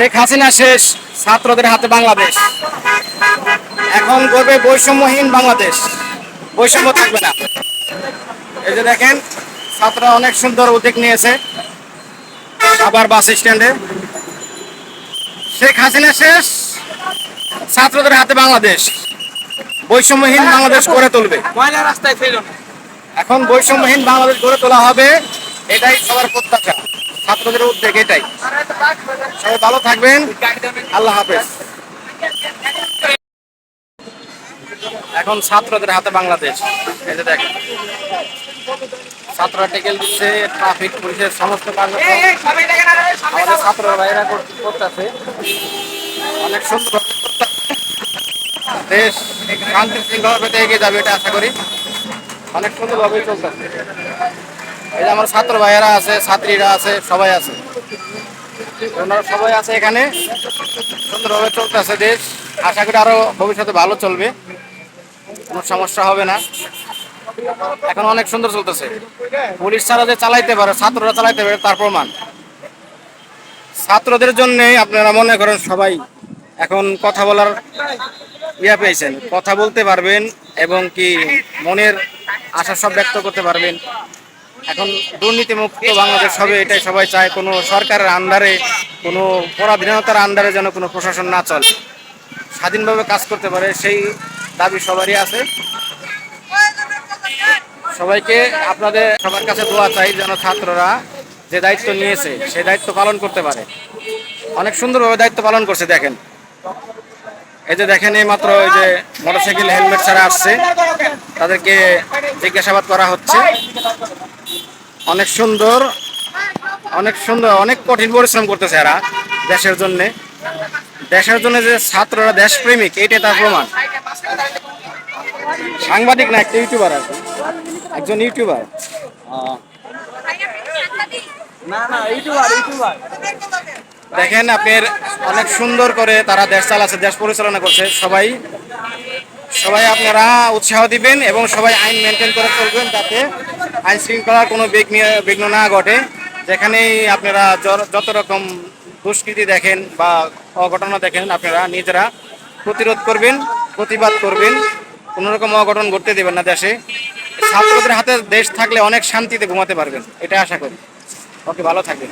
শেখ হাসিনা শেষ ছাত্রদের হাতে বাংলাদেশ। এখন করবে বৈষম্যহীন বাংলাদেশ। বৈষম্য থাকবে না। এই যে দেখেন ছাত্ররা অনেক সুন্দর উদ্যোগ নিয়েছে আবার বাস স্ট্যান্ডে। শেখ হাসিনা শেষ ছাত্রদের হাতে বাংলাদেশ। বৈষম্যহীন বাংলাদেশ গড়ে তুলবে। রাস্তায় এখন বৈষম্যহীন বাংলাদেশ গড়ে তোলা হবে এটাই সবার প্রত্যাশা। ছাত্রদের উদ্যোগ এটাই। সবাই ভালো থাকবেন। আল্লাহ হাফেজ। এখন ছাত্রদের হাতে বাংলাদেশ। এই যে দেখেন। ছাত্ররা টেকেল দিচ্ছে ট্রাফিক পুলিশের সমস্ত কার্যক্রম আমাদের ছাত্র ভাইরা করতেছে। অনেক সুন্দর। দেশ শান্তি শৃঙ্খলা পেতে এগিয়ে যাবে এটা আশা করি। অনেক সুন্দরভাবে চলতেছে। এই যে আমার ছাত্র ভাইয়েরা আছে, ছাত্রীরা আছে, সবাই আছে। ওনারা সবাই আছে এখানে। সুন্দরভাবে চলতেছে দেশ। আশা করি আরও ভবিষ্যতে ভালো চলবে। কোনো সমস্যা হবে না। এখন অনেক সুন্দর চলতেছে। পুলিশ ছাড়া যে চালাইতে পারে, ছাত্ররা চালাইতে পারে, তার প্রমাণ। ছাত্রদের জন্যে আপনারা মনে করেন সবাই এখন কথা বলার ইয়া পেয়েছেন। কথা বলতে পারবেন এবং কি মনের আশা সব ব্যক্ত করতে পারবেন। এখন দুর্নীতিমুক্ত বাংলাদেশ হবে, এটাই সবাই চায়। কোনো সরকারের আন্ডারে, কোনো পরাধীনতার আন্ডারে যেন কোনো প্রশাসন না চলে। স্বাধীনভাবে কাজ করতে পারে, সেই দাবি সবারই আছে। সবাইকে আপনাদের সবার কাছে দোয়া চাই যেন ছাত্ররা যে দায়িত্ব নিয়েছে, সেই দায়িত্ব পালন করতে পারে। অনেক সুন্দরভাবে দায়িত্ব পালন করছে, দেখেন। এই যে দেখেন, এই মাত্র ওই যে মোটরসাইকেল, হেলমেট ছাড়া আসছে। তাদেরকে জিজ্ঞাসাবাদ করা হচ্ছে। অনেক সুন্দর অনেক সুন্দর অনেক কঠিন পরিশ্রম করতেছে এরা দেশের জন্য। দেশের জন্য যে ছাত্ররা দেশপ্রেমিক এইটাই তার প্রমাণ। সাংবাদিক না একটা ইউটিউবার আছে। একজন ইউটিউবার। না না ইউটিউবার ইউটিউবার। দেখেন আপনার অনেক সুন্দর করে তারা দেশ চালাচ্ছে দেশ পরিচালনা করছে। সবাই সবাই আপনারা উৎসাহ দিবেন এবং সবাই আইন মেনটেন করে চলবেন যাতে আইন শৃঙ্খলার কোনো বিঘ্ন বিঘ্ন না ঘটে। যেখানেই আপনারা যত রকম দুষ্কৃতি দেখেন বা অঘটনা দেখেন, আপনারা নিজেরা প্রতিরোধ করবেন, প্রতিবাদ করবেন। কোনো রকম অঘটন ঘটতে দেবেন না দেশে। ছাত্রদের হাতে দেশ থাকলে অনেক শান্তিতে ঘুমাতে পারবেন, এটা আশা করি। ওকে, ভালো থাকবেন।